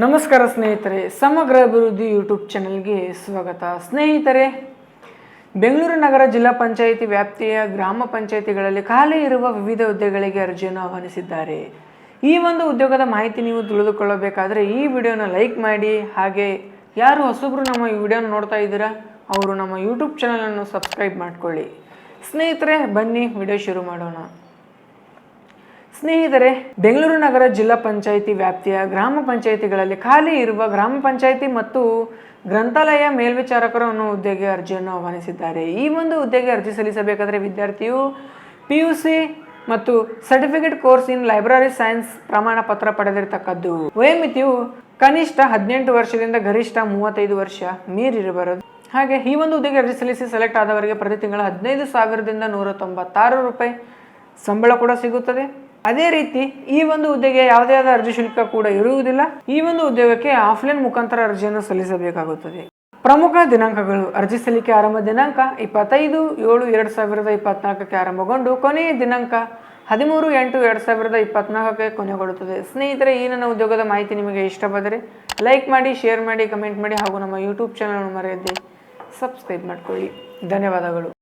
ನಮಸ್ಕಾರ ಸ್ನೇಹಿತರೆ, ಸಮಗ್ರ ಅಭಿವೃದ್ಧಿ ಯೂಟ್ಯೂಬ್ ಚಾನೆಲ್ಗೆ ಸ್ವಾಗತ. ಸ್ನೇಹಿತರೆ, ಬೆಂಗಳೂರು ನಗರ ಜಿಲ್ಲಾ ಪಂಚಾಯಿತಿ ವ್ಯಾಪ್ತಿಯ ಗ್ರಾಮ ಪಂಚಾಯಿತಿಗಳಲ್ಲಿ ಖಾಲಿ ಇರುವ ವಿವಿಧ ಹುದ್ದೆಗಳಿಗೆ ಅರ್ಜಿಯನ್ನು ಆಹ್ವಾನಿಸಿದ್ದಾರೆ. ಈ ಒಂದು ಉದ್ಯೋಗದ ಮಾಹಿತಿ ನೀವು ತಿಳಿದುಕೊಳ್ಳಬೇಕಾದರೆ ಈ ವಿಡಿಯೋನ ಲೈಕ್ ಮಾಡಿ, ಹಾಗೆ ಯಾರು ಹೊಸಬ್ರು ನಮ್ಮ ಈ ವಿಡಿಯೋನ ನೋಡ್ತಾ ಇದ್ದೀರಾ, ಅವರು ನಮ್ಮ ಯೂಟ್ಯೂಬ್ ಚಾನಲನ್ನು ಸಬ್ಸ್ಕ್ರೈಬ್ ಮಾಡಿಕೊಳ್ಳಿ. ಸ್ನೇಹಿತರೆ, ಬನ್ನಿ, ವಿಡಿಯೋ ಶುರು ಮಾಡೋಣ. ಸ್ನೇಹಿತರೆ, ಬೆಂಗಳೂರು ನಗರ ಜಿಲ್ಲಾ ಪಂಚಾಯಿತಿ ವ್ಯಾಪ್ತಿಯ ಗ್ರಾಮ ಪಂಚಾಯಿತಿಗಳಲ್ಲಿ ಖಾಲಿ ಇರುವ ಗ್ರಾಮ ಪಂಚಾಯಿತಿ ಮತ್ತು ಗ್ರಂಥಾಲಯ ಮೇಲ್ವಿಚಾರಕರು ಅನ್ನೋ ಹುದ್ದೆಗೆ ಅರ್ಜಿಯನ್ನು ಆಹ್ವಾನಿಸಿದ್ದಾರೆ. ಈ ಒಂದು ಹುದ್ದೆಗೆ ಅರ್ಜಿ ಸಲ್ಲಿಸಬೇಕಾದರೆ ವಿದ್ಯಾರ್ಥಿಯು ಪಿ ಯು ಸಿ ಮತ್ತು certificate course in library science ಪ್ರಮಾಣ ಪತ್ರ ಪಡೆದಿರತಕ್ಕದ್ದು. ವಯೋಮಿತಿಯು ಕನಿಷ್ಠ ಹದಿನೆಂಟು ವರ್ಷದಿಂದ ಗರಿಷ್ಠ ಮೂವತ್ತೈದು ವರ್ಷ ಮೀರಿರಬಾರದು. ಹಾಗೆ ಈ ಒಂದು ಹುದ್ದೆಗೆ ಅರ್ಜಿ ಸಲ್ಲಿಸಿ ಸೆಲೆಕ್ಟ್ ಆದವರಿಗೆ ಪ್ರತಿ ತಿಂಗಳ ಹದಿನೈದು ಸಾವಿರದಿಂದ ನೂರ ತೊಂಬತ್ತಾರು ರೂಪಾಯಿ ಸಂಬಳ ಕೂಡ ಸಿಗುತ್ತದೆ. ಅದೇ ರೀತಿ ಈ ಒಂದು ಹುದ್ದೆಗೆ ಯಾವುದೇ ಆದ ಅರ್ಜಿ ಶುಲ್ಕ ಕೂಡ ಇರುವುದಿಲ್ಲ. ಈ ಒಂದು ಉದ್ಯೋಗಕ್ಕೆ ಆಫ್ಲೈನ್ ಮುಖಾಂತರ ಅರ್ಜಿಯನ್ನು ಸಲ್ಲಿಸಬೇಕಾಗುತ್ತದೆ. ಪ್ರಮುಖ ದಿನಾಂಕಗಳು ಅರ್ಜಿ ಸಲ್ಲಿಕೆ ಆರಂಭ ದಿನಾಂಕ ಇಪ್ಪತ್ತೈದು ಏಳು ಎರಡು ಸಾವಿರದ ಇಪ್ಪತ್ನಾಲ್ಕಕ್ಕೆ ಆರಂಭಗೊಂಡು ಕೊನೆಯ ದಿನಾಂಕ ಹದಿಮೂರು ಎಂಟು ಎರಡು ಸಾವಿರದ ಇಪ್ಪತ್ನಾಲ್ಕಕ್ಕೆ ಕೊನೆಗೊಳ್ಳುತ್ತದೆ. ಸ್ನೇಹಿತರೆ, ಈ ನನ್ನ ಉದ್ಯೋಗದ ಮಾಹಿತಿ ನಿಮಗೆ ಇಷ್ಟವಾದರೆ ಲೈಕ್ ಮಾಡಿ, ಶೇರ್ ಮಾಡಿ, ಕಮೆಂಟ್ ಮಾಡಿ ಹಾಗೂ ನಮ್ಮ ಯೂಟ್ಯೂಬ್ ಚಾನಲ್ ಮರೆಯದೆ ಸಬ್ಸ್ಕ್ರೈಬ್ ಮಾಡಿಕೊಳ್ಳಿ. ಧನ್ಯವಾದಗಳು.